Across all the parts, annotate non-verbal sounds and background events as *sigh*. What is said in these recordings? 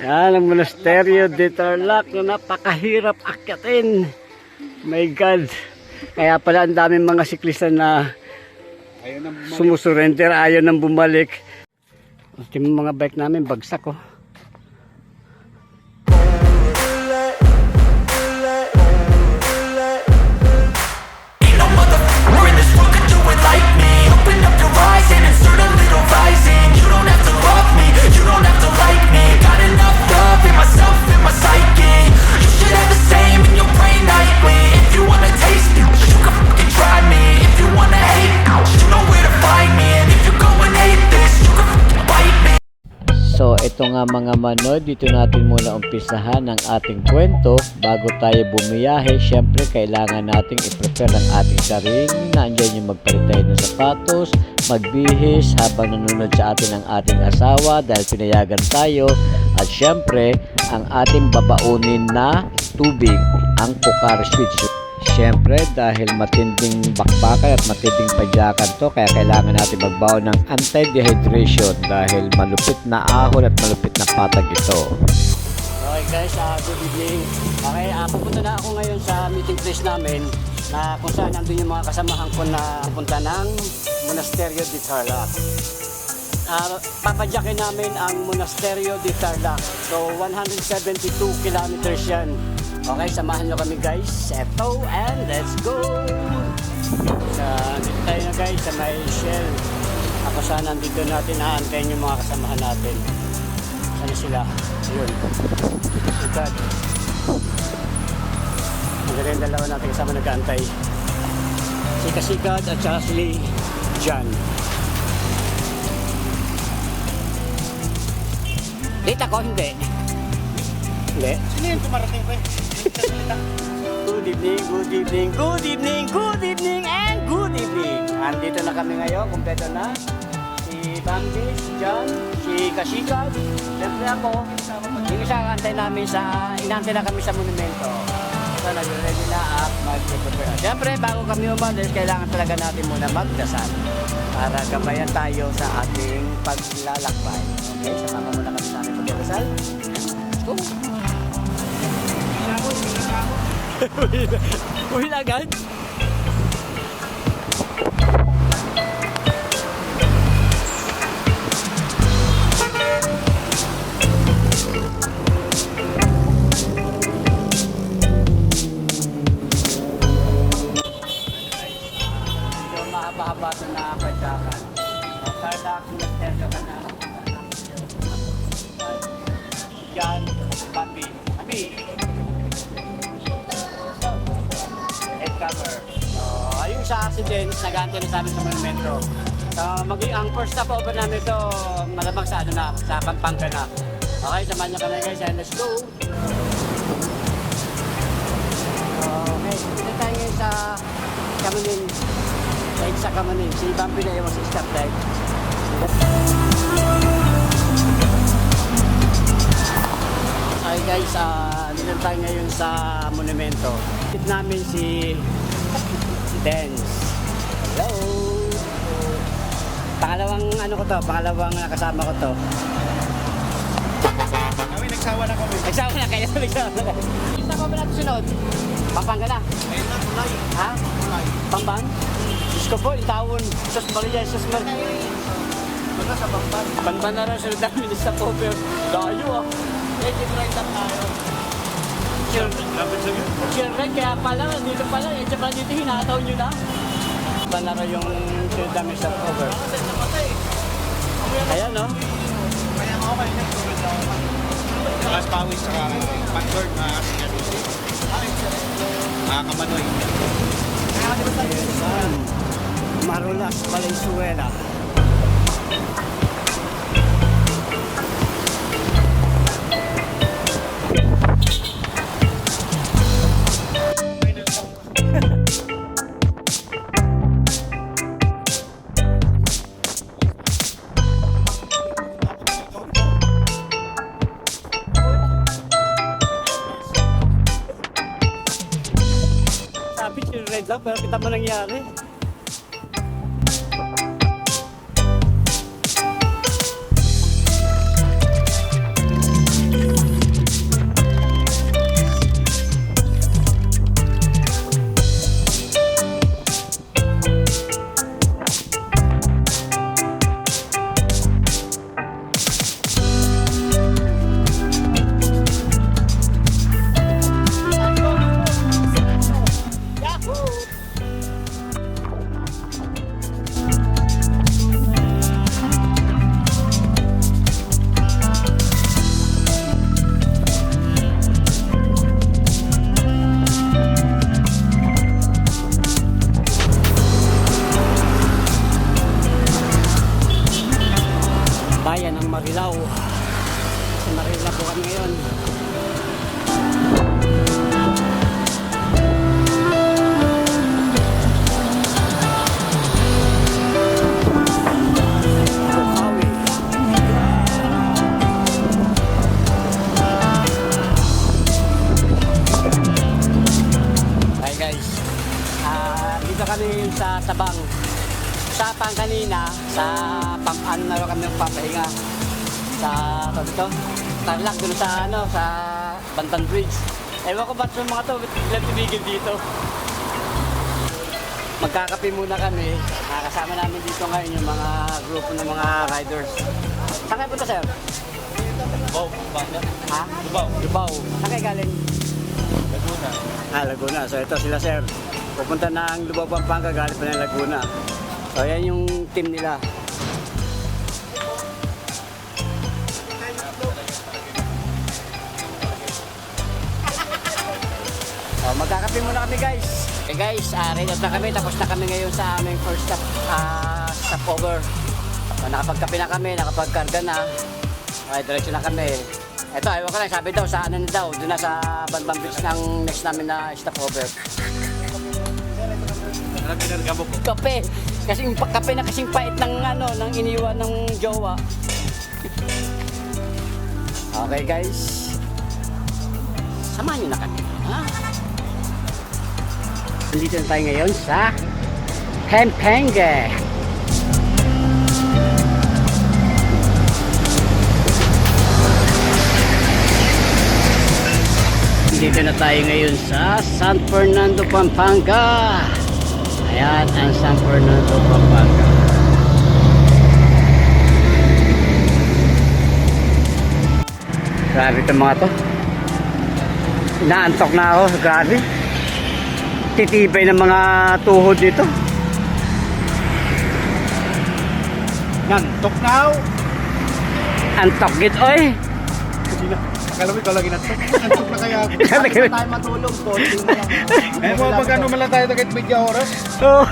Yan ang monasteryo de Tarlac na napakahirap akyatin. My God. Kaya pala ang daming mga siklista na sumusurrender, ayaw nang bumalik. Yung mga bike namin, bagsak oh. Ito nga mga manood, dito natin muna umpisahan ang ating kwento bago tayo bumiyahe. Siyempre kailangan nating i-prepare ang ating sarili. Nandiyan yung magpalit ng sapatos, magbihis habang nanonood sa atin ang ating asawa dahil pinayagan tayo. At siyempre ang ating babaunin na tubig, ang Pocari Switch. Siyempre, dahil matinding bakbakan at matinding padyakan to, kaya kailangan natin magbaon ng anti-dehydration dahil malupit na ahon at malupit na patag ito. Okay guys, uh, good evening. Okay, uh, pupunta na ako ngayon sa meeting place namin na kung saan nandun yung mga kasamahan ko na pupunta ng Monasterio de Tarlac. Uh, papadyakin namin ang Monasterio de Tarlac. So, 172 kilometers yan. Okay, samahan nyo kami guys. Seto and let's go! Sa, dito tayo na guys sa may Shell. Ako sana nandito natin haantayin yung mga kasamahan natin. Saan sila? Yun. Sigad. Ang ganda yung dalawa natin kasama nag-aantay. Si Kasigad at saka si John. Dito ako, hindi. Hindi. Sino yung tumarating ko eh? Good evening, good evening, good evening, good evening, and good evening. Andito na kami ngayon, kumpleto na. Si Bambi, si John, si Kashikad, siyempre ako. Yung isa antay namin sa, inantay na kami sa monumento. So, nag-ready na at mag-prepare. Siyempre, bago kami umalis, kailangan talaga natin muna magdasal para gabayan tayo sa ating paglalakbay. Okay, sama muna kami sa ating pagdasal. Let's go! *laughs* Uwi na agad? Ito na padyakan. Sa accident, nag-aantay na sa amin sa monumento. So, maging ang first stop over namin ito, malamang sa ano na, sa Pampanga na. Okay, samahan niyo kami guys and let's go! Okay, dito tayo ngayon sa Kamanin. Kahit sa Kamanin, si Bambi na iwan sa stoplight. Hi guys, uh, dito tayo ngayon sa monumento. Tip namin si Dance. Hello! Pangalawang ano ko to, pangalawang kasama ko to. Kami nagsawa na kami. Nagsama na kayo, nagsama na kayo. Isa pa ba natin sunod? Pampanga na. Ayun na, tulay. Ha? Tulay. Pampang? Diyos ko po, taon. Sus Maria, Sus Maria. Wala sa bangban. Banban na rin sunod namin sa Popper. Layo ah. Legend right up tayo. Lapit sa. Siyempre, kaya pala, dito pala, eh, tsaka dito hinataw nyo na. Banaro yung sunod namin sa Popper. Ayan no? Kaya ako kayo nagtulad ako. Mas pawis sa kanan. Pag-bird, makakasigalusi. Makakamanoy. Ayan. Marulas, Valenzuela. Sabi si Red lang, pero kita mo nangyari. Sa ano sa Bantan Bridge. Ewan ko ba't yung mga to biglang tumigil dito. Magkakape muna kami. Ah, kasama namin dito ngayon yung mga grupo ng mga riders. Saan kayo punta sir? Wow, Ha? Dubaw. Lubao. Saan kayo galing? Laguna. Ah, Laguna. So ito sila sir. Pupunta na ang Lubao, Pampanga, galing pa ng Laguna. So yan yung team nila. Magkakape muna kami guys. Okay guys, uh, ready na kami. Tapos na kami ngayon sa aming first stop, uh, stopover. So, nakapagkape na kami, nakapagkarga na. Okay, diretso na kami. Ito, ayaw ko lang, sabi daw, sa ano na daw, doon na sa Banbang Beach ng next namin na stopover. Kape! Kasing pa- kape na kasing pait ng ano, ng iniwan ng jowa. Okay guys. Samahan niyo na kami. Ha? Nandito na tayo ngayon sa Pampanga. Dito na tayo ngayon sa San Fernando, Pampanga. Ayan ang San Fernando, Pampanga. Grabe itong mga to. Inaantok na ako. Grabe. Titibay ng mga tuhod dito. Yan, talk now. Antok git, oy. Akala mo ikaw lagi natok. Natok na kaya ako. *laughs* tayo matulog. *laughs* Eh, mga pag ano man lang tayo kahit medya oras. Oh.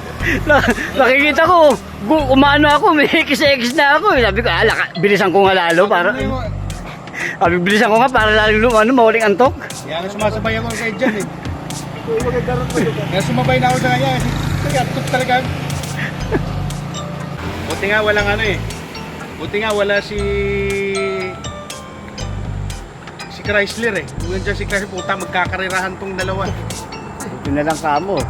*laughs* Na, nakikita ko, umano ako, may x na ako. Sabi ko, ala, bilisan ko nga lalo para... Ano Sabi, bilisan ko nga para lalo lumano, mawaling antok. Kaya nga sumasabay ako kay Jan eh. Kaya sumabay na ako sa kanya. Kaya tuk talaga. Buti nga walang ano eh. Buti nga wala si si Chrysler eh. Kung nandiyan si Chrysler, puta magkakarirahan tong dalawa. Ito na lang kamo.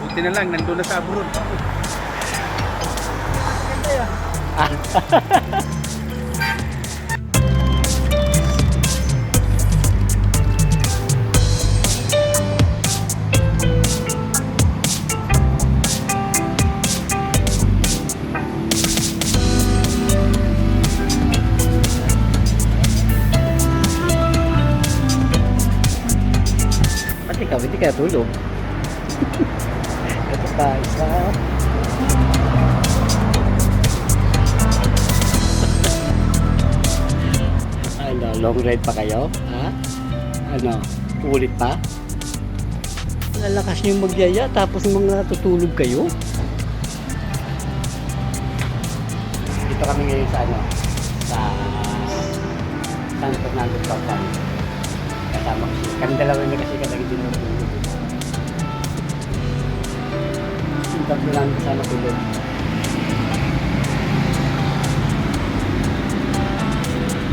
Buti na lang, nandun na sa abroad. Pati *laughs* tulog. Ito pa, isa. Ano, long ride pa kayo? Ha? Ano, ulit pa? Lalakas niyo magyaya tapos mga tutulog kayo? Tatlo lang kasama tulog.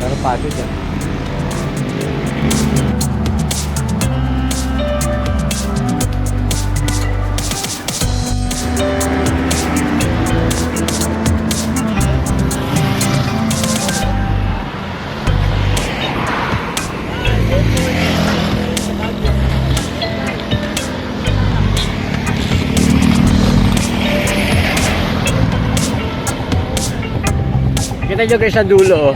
Pero pagod yan. Kita nyo guys sa dulo. oh.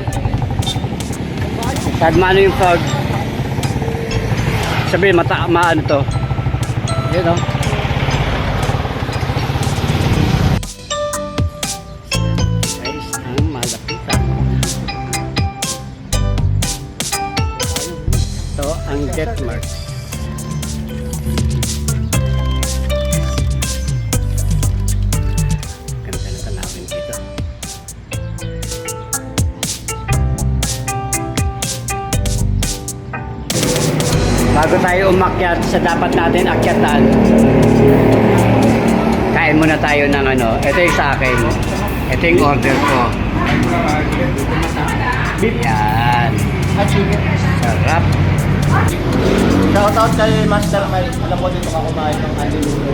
Kahit maano yung fog. Sabihin, mata, maano to. Yun o. Malapitan. Ito ang jet bago tayo umakyat sa dapat natin akyatan, kain muna tayo ng ano. Ito yung sa akin. Ito yung order ko. Yan. Sarap. Shoutout kay Master Mike. Alam mo dito ka kumain ng Angelino.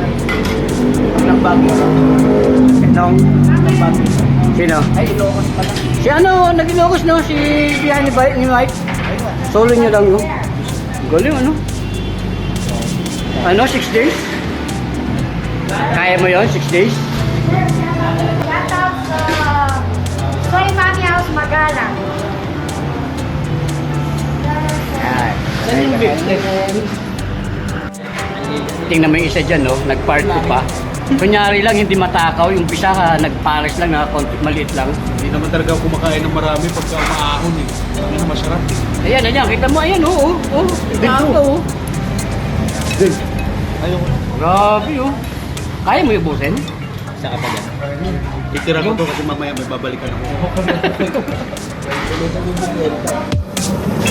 Ng Baguio. Itong, Ng Baguio. sino? Ay, Ilocos pala. Si ano, nag-ilocos no? Si Bihan ni, Mike. Solo niya lang no? Galing ano? Ano, 6 days? Kaya mo yon 6 days? Shout out sa Soy Mami House Magalang. Tingnan mo yung isa dyan, no? Nag-part ko pa. Kunyari lang, hindi matakaw. Yung pisa nag-pares lang na konti, maliit lang. Hindi naman talaga ako kumakain ng marami pagka umaahon eh. Ano na masarap. Ayan, ayan. Kita mo, ayan, oo. Oh. Takaw, oh. Ayoko na. Grabe, oh. Kaya mo ibusin? Saan ka pa dyan? Itira ko to kasi mamaya may babalikan ako. *laughs*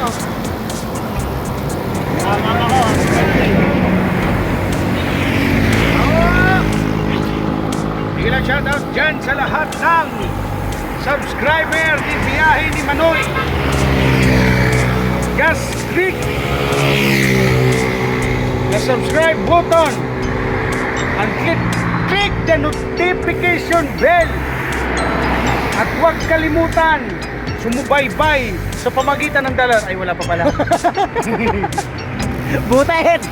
Ilang shoutout dyan sa lahat ng subscriber ni Biyahe Manoy. Gas click the subscribe button. And click, click the notification bell. At huwag kalimutan sumubaybay sa pamagitan ng dalar. Ay, wala pa pala. *laughs* Butet!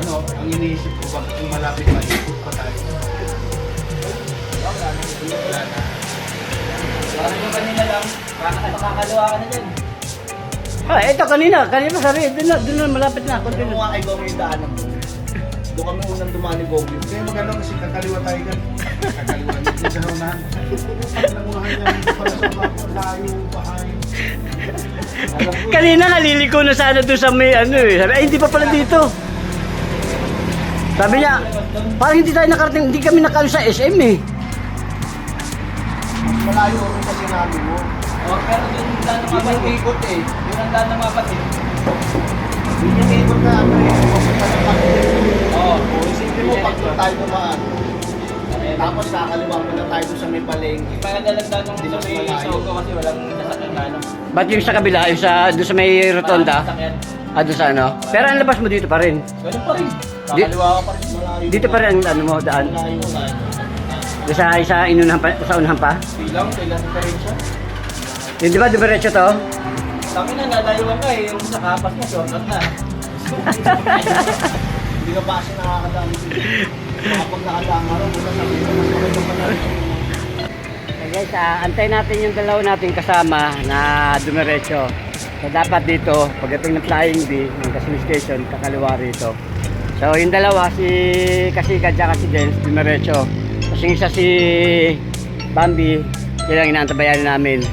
ano, ang iniisip ko bakit kung malapit maikot pa tayo. Ah, ito kanina. Kanina sabi, doon na, doon na malapit na. Kung na. nga kay Gogo yung daanan mo, doon kami unang dumaan ni Gogo. Kaya maganda kasi kakaliwa tayo kan. Kakaliwa dito sa unahan. Ang unahan yan para sa mga layo, bahay. Kanina na sana doon sa may ano eh. Sabi, ay hindi pa pala dito. Sabi niya, parang hindi tayo nakarating, hindi kami nakano sa SM eh. Malayo rin kasi namin mo. Oh, pero doon lang Yun yung ikot eh. Yun ang daan ng mapatid. Yun yung ikot na ano eh. Papunta ng Panginoon. Oo. O isipin mo pag tayo dumaan. Tapos kakaliwa mo na tayo sa may palengke. Maganda lang daan ng Di mas may. Sogo kasi walang sasakyan na ano. Ba't yung sa kabila, yung sa, doon sa may rotonda? Ah, doon sa ano? Pero ang labas mo dito pa rin. Ganun pa rin. Di- Kakaliwa ka pa rin. Malayo. Dito pa rin ang ano mo, daan. Malayo na. Doon sa, sa inunahan pa, sa unahan pa. Bilang, kailan pa rin siya. Yung di ba, diretso to? Sabi na, nalayuan ka eh. Yung sa kapas niya, shortcut na. *laughs* Hindi ka ba kasi nakakadaan dito? Kapag nakadaan ka rin, bukas sabi ko, mas maganda pa. So guys, ah, antayin natin yung dalawa nating kasama na dumiretso. So dapat dito, pagdating ng Flying B, ng Quezon Station, kakaliwa rito. So yung dalawa, si Kasika at si Jens, Dimerecho. Tapos yung isa si Bambi, yun lang inaantabayan namin.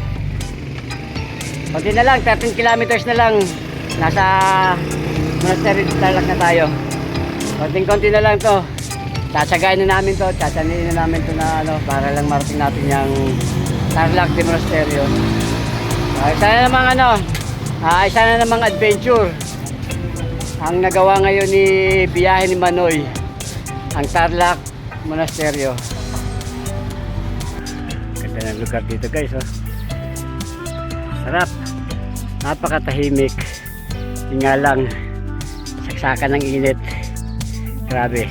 Konti na lang, 13 kilometers na lang. Nasa Monastery Tarlac na tayo. Konting-konti na lang to. Tsatsagain na namin to, tsatsaniin na namin to na ano, para lang marating natin yung Tarlac de Monasterio. Uh, isa na namang ano, ah, isa na namang adventure. Ang nagawa ngayon ni biyahe ni Manoy, ang Tarlac Monasterio. Ganda ng lugar dito guys, oh. Sarap. Napakatahimik. Yun nga lang, saksakan ng init. Grabe.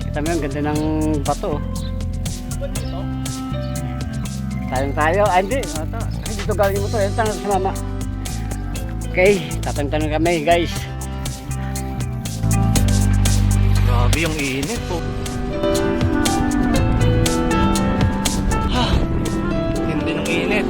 Kita mo yung ganda ng bato. Tayong tayo. Ay, hindi. Ito. Ay, dito galing mo to. Ito tanong sa mama. Okay, tatang-tanong kami guys. Grabe yung init po. Hindi ng init.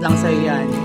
Lang sa'yo yan.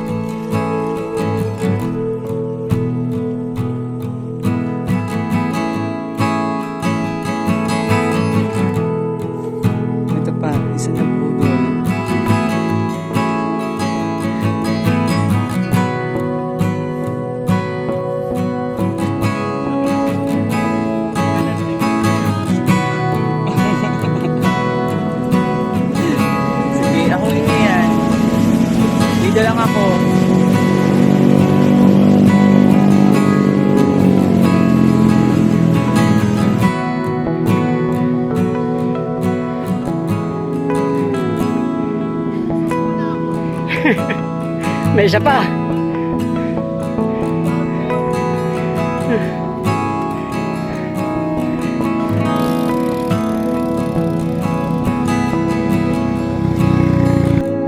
May isa pa.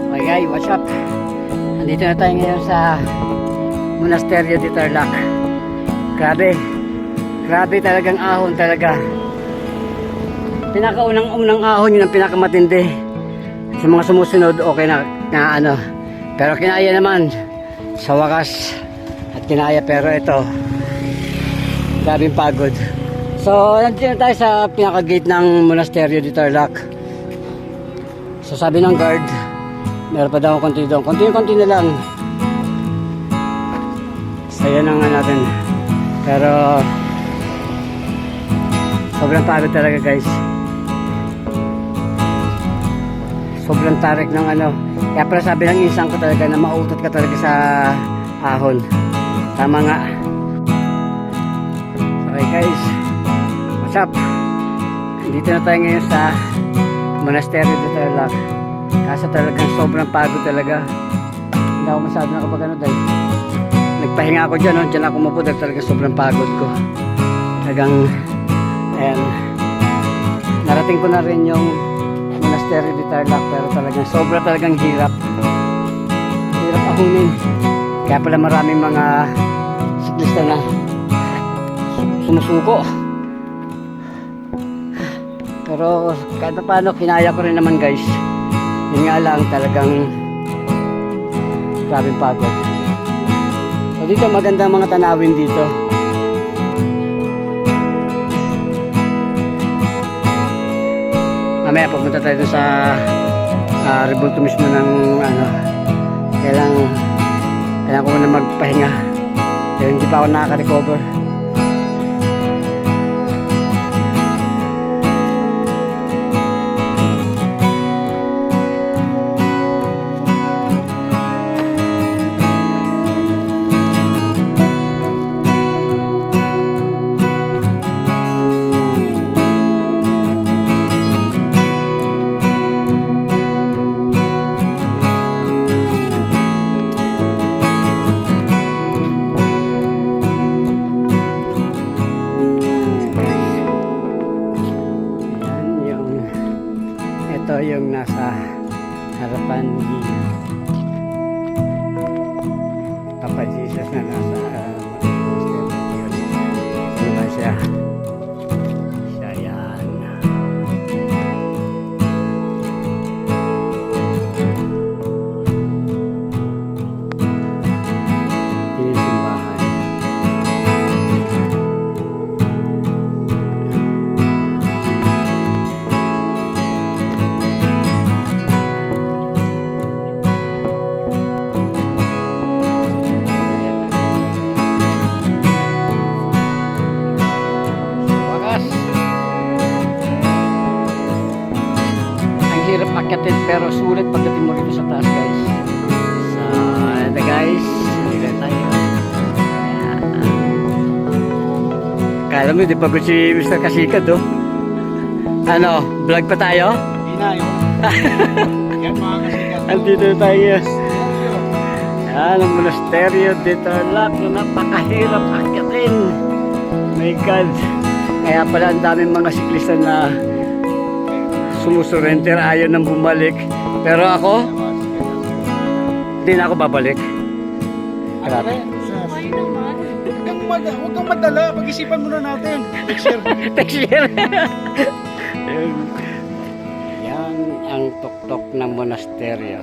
Okay guys, what's up? Andito na tayo ngayon sa Monasterio de Tarlac. Grabe. Grabe talagang ahon talaga. pinakaunang-unang ahon yun ang pinakamatindi. Sa mga sumusunod, okay na, na ano. Pero kinaya naman sa wakas at kinaya pero ito grabing pagod. So, nandito na tayo sa pinaka-gate ng monasteryo di Tarlac. So, sabi ng guard, meron pa daw akong konti doon. Konti-konti na lang. So, yan ang ano natin. Pero, sobrang pagod talaga guys. Sobrang tarik ng ano. Kaya pala sabi ng isang ko talaga na mautot ka talaga sa ahon. Tama nga. Okay guys. What's up? Dito na tayo ngayon sa Monasterio de Tarlac. Kaso talagang sobrang pagod talaga. Hindi ako masyado nakapag ano dahil nagpahinga ako dyan. No? Dyan ako umupo dahil talagang sobrang pagod ko. Talagang ayan. Narating ko na rin yung Monasterio de Tarlac pero talagang sobra talagang hirap. Hirap ahunin. Kaya pala maraming mga siklista na sumusuko. Pero kahit pa paano, kinaya ko rin naman guys. Yun nga lang talagang grabing pagod. So dito maganda mga tanawin dito. Mamaya pupunta tayo sa uh, rebulto mismo ng ano. Kailang kailangan ko muna magpahinga. Pero hindi pa ako nakaka-recover. Ano Kala mo, di pagod si Mr. Kasikad oh. Ano, vlog pa tayo? Hindi na, yun. *laughs* Yan mga kasikat. Andito tayo. Yan, ang monasteryo Tarlac na napakahirap akyatin. My God. Kaya pala ang daming mga siklista na sumusurrender ayaw nang bumalik. Pero ako, hindi na ako babalik. Ano rin? Huwag huwag kang madala. Pag-isipan muna natin. Year. *laughs* Yun. Yan ang tuktok ng monasteryo.